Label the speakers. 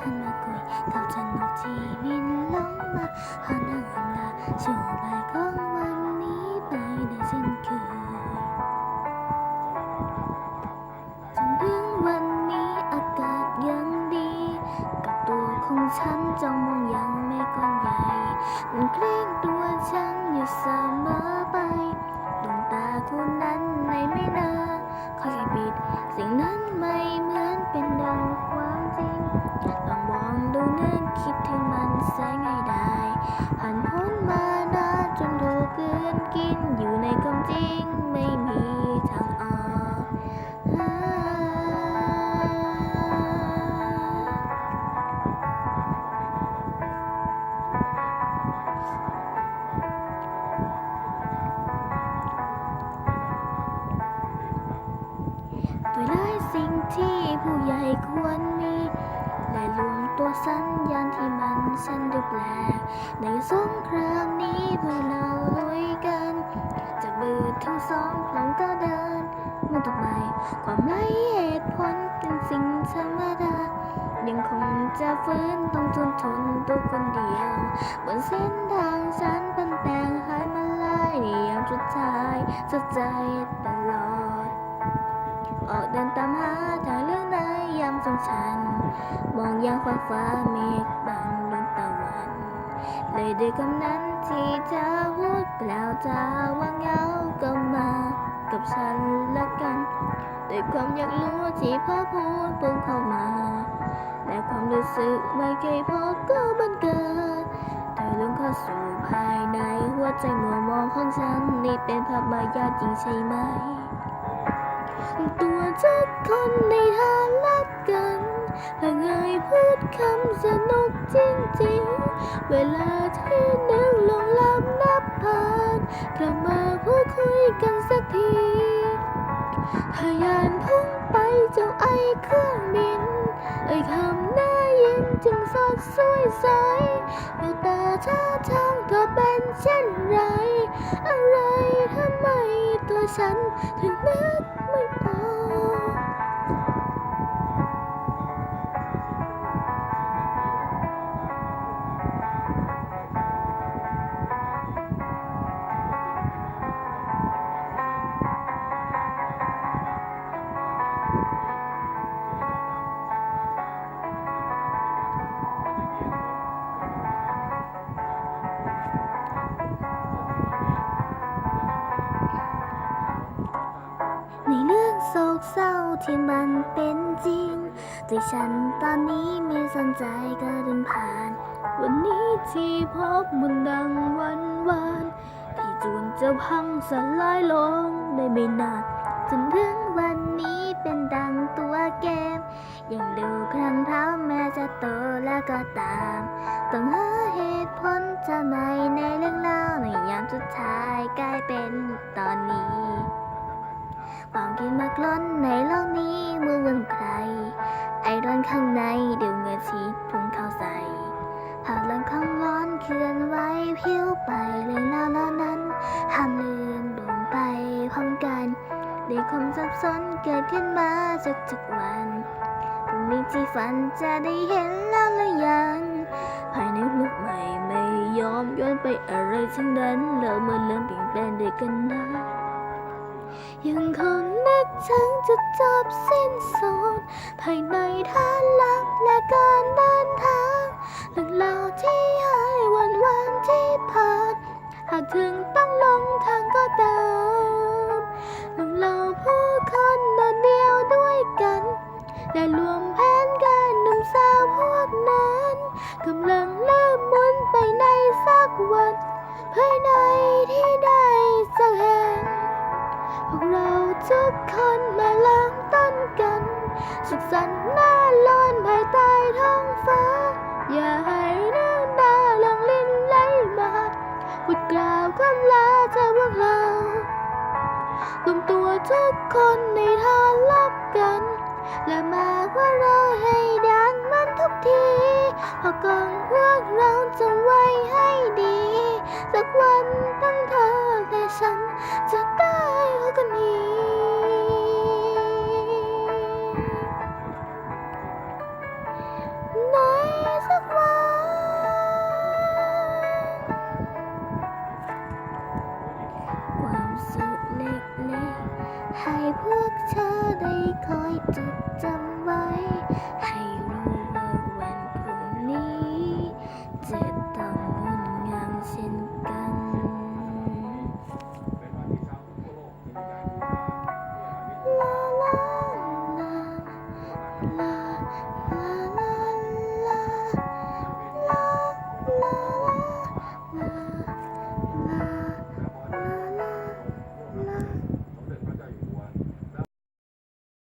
Speaker 1: 흔하고 더찬 노지민 럼마 하나하나 주발 공만이 바이네 신규 전등 완니 아까 연디 깍도 공산 정문 양매 건야이 눈클릭 도와장 유사마 바이 눈따고 난내 미나 거기 빛 생난 นั่งดูนึกคิดถึงมันแสง่ายได้ผ่านพ้นมานานจนดูเกินกินอยู่ในความจริง ฉันดูแปลกในสงครามนี้เพื่อเราลุยกันจะบืดทั้งสองพลังก็เดินมันต่อไปความไร้เหตุผลเป็นสิ่งธรรมดายังคงจะฟื้นต้องทนทนตัวคนเดียว บนเส้นทางฉันเป็นแต่งหายมาลายในยามสุดท้ายสดใจตลอด ออกเดินตามหาทางเลือกในยามสงชันมองยังฟ้าฟ้าเมฆบังดวงตะวัน เลยด้วยคำนั้นที่เธอพูดเปล่าวจาว่าเหงาก็มากับฉันละกันด้วยความอยากรู้ที่พ่อพูดปุ่งเข้ามา และความรู้สึกไม่เคยพบก็บังเกิดเธอลงเข้าสู่ภายในหัวใจมัวมองของฉันนี่เป็นภาพมายาจริงใช่ไหม ตัวทุกคนในทางลับกันถ้าเงยพูดคำสนุกจริงๆ เวลาที่นึกลงลับนับผ่านกลับมาพูดคุยกันสักทีพยานพุ่งไปเจ้าไอเครื่องบินเอ่ยคำน่ายินจึงสดสวยใสแววตาท่าทางเธอเป็นเช่นไร ฉันถึงนึกไม่ออก โศกเศร้าที่มันเป็นจริง แต่ฉันตอนนี้ไม่สนใจก็เดินผ่าน วันนี้ที่พบมันดังวันวานที่จวนจะพังสลายลงได้ไม่นานจนถึงวันนี้เป็นดังตัวเกม ยังดูครั้งเท้าแม้จะโตแล้วก็ตามต้องหาเหตุผลจะไม่ในเรื่องเล่าในยามสุดท้ายกลายเป็นตอนนี้ ความคิดมากล้นในโลกนี้เมื่อวันใครไอร้อนข้างในเดี๋ยวเงื่อชีดพุ่งเข้าใส่หากเรื่องของร้อนเคลื่อนไหวผิวไปเรื่องราวเหล่านั้นห้ามลืมลงไปพร้อมกันในความสับสนเกิดขึ้นมาจากทุกวันพรุ่งนี้ที่ฝันจะได้เห็นแล้วหรือยัง ภายในลูกใหม่ไม่ยอมย้อนไปอะไรทั้งนั้นเราเมื่อเริ่มเปลี่ยนแปลงด้วยกันนะ ยังคงนึกถึงจุดจบสิ้นสุดภายในฐานลับและการเดินทางเรื่องราวที่หายวันวันที่ผ่านหากถึงต้องลงทางก็ตาม ทุกคนมาเริ่มต้นกัน สุขสันต์หน้าลอนภายใต้ท้องฟ้า อย่าให้น้ำตาหลั่งลิ้นไหลมาพูดกล่าวคำลาจากพวกเรารวมตัวทุกคนในทางลับกัน และมาว่าเราให้ดังมันทุกทีพอกองพวกเราจะไว้ให้ดี สักวันทั้งเธอและฉันจะได้พบกันอีก